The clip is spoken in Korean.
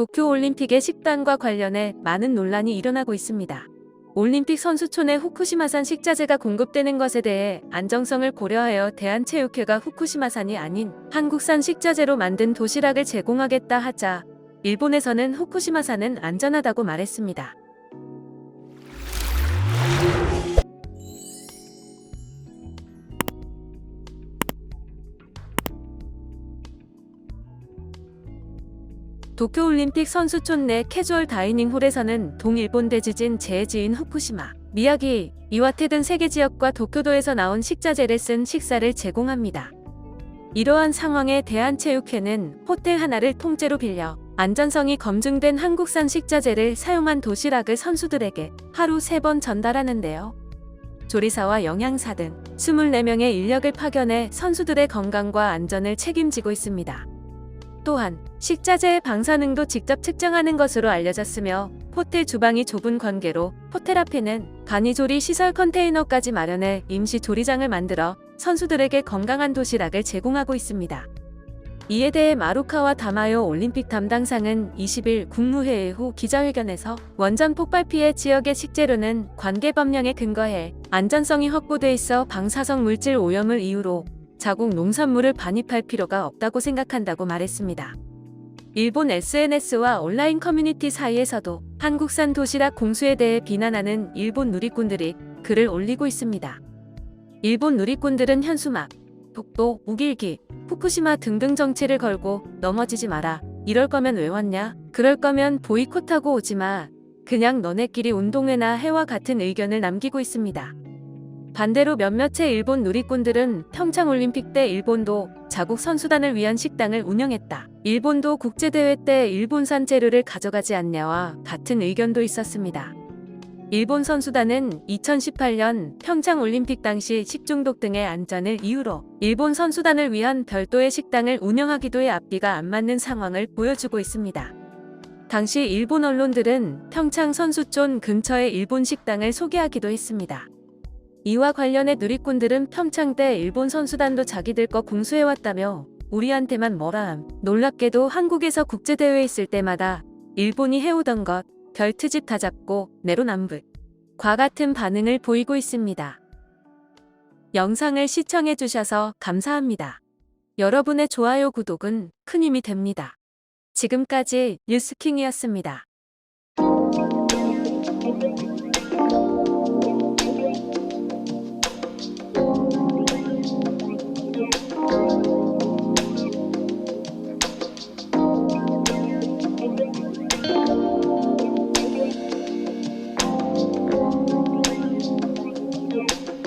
도쿄올림픽의 식단과 관련해 많은 논란이 일어나고 있습니다. 올림픽 선수촌에 후쿠시마산 식자재가 공급되는 것에 대해 안정성을 고려하여 대한체육회가 후쿠시마산이 아닌 한국산 식자재로 만든 도시락을 제공하겠다 하자 일본에서는 후쿠시마산은 안전하다고 말했습니다. 도쿄올림픽 선수촌 내 캐주얼 다이닝 홀에서는 동일본 대지진 재해지인 후쿠시마, 미야기, 이와테 등 세계 지역과 도쿄도에서 나온 식자재를 쓴 식사를 제공합니다. 이러한 상황에 대한체육회는 호텔 하나를 통째로 빌려 안전성이 검증된 한국산 식자재를 사용한 도시락을 선수들에게 하루 3번 전달하는데요. 조리사와 영양사 등 24명의 인력을 파견해 선수들의 건강과 안전을 책임지고 있습니다. 또한 식자재의 방사능도 직접 측정하는 것으로 알려졌으며 호텔 주방이 좁은 관계로 호텔 앞에는 간이조리 시설 컨테이너까지 마련해 임시 조리장을 만들어 선수들에게 건강한 도시락을 제공하고 있습니다. 이에 대해 마루카와 다마요 올림픽 담당상은 20일 국무회의 후 기자회견에서 원전 폭발 피해 지역의 식재료는 관계 법령에 근거해 안전성이 확보돼 있어 방사성 물질 오염을 이유로 자국 농산물을 반입할 필요가 없다고 생각한다고 말했습니다. 일본 SNS와 온라인 커뮤니티 사이에서도 한국산 도시락 공수에 대해 비난하는 일본 누리꾼들이 글을 올리고 있습니다. 일본 누리꾼들은 현수막, 독도, 우길기, 후쿠시마 등등 정체를 걸고 넘어지지 마라. 이럴 거면 왜 왔냐? 그럴 거면 보이콧하고 오지 마. 그냥 너네끼리 운동회나 해와 같은 의견을 남기고 있습니다. 반대로 몇몇의 일본 누리꾼들은 평창올림픽 때 일본도 자국 선수단을 위한 식당을 운영했다. 일본도 국제대회 때 일본산 재료를 가져가지 않냐와 같은 의견도 있었습니다. 일본 선수단은 2018년 평창올림픽 당시 식중독 등의 안전을 이유로 일본 선수단을 위한 별도의 식당을 운영하기도의 앞뒤가 안 맞는 상황을 보여주고 있습니다. 당시 일본 언론들은 평창 선수촌 근처의 일본 식당을 소개하기도 했습니다. 이와 관련해 누리꾼들은 평창 때 일본 선수단도 자기들 거 공수해왔다며 우리한테만 뭐라함. 놀랍게도 한국에서 국제대회 있을 때마다 일본이 해오던 것, 별 트집 다 잡고 내로남불. 과 같은 반응을 보이고 있습니다. 영상을 시청해 주셔서 감사합니다. 여러분의 좋아요, 구독은 큰 힘이 됩니다. 지금까지 뉴스킹이었습니다.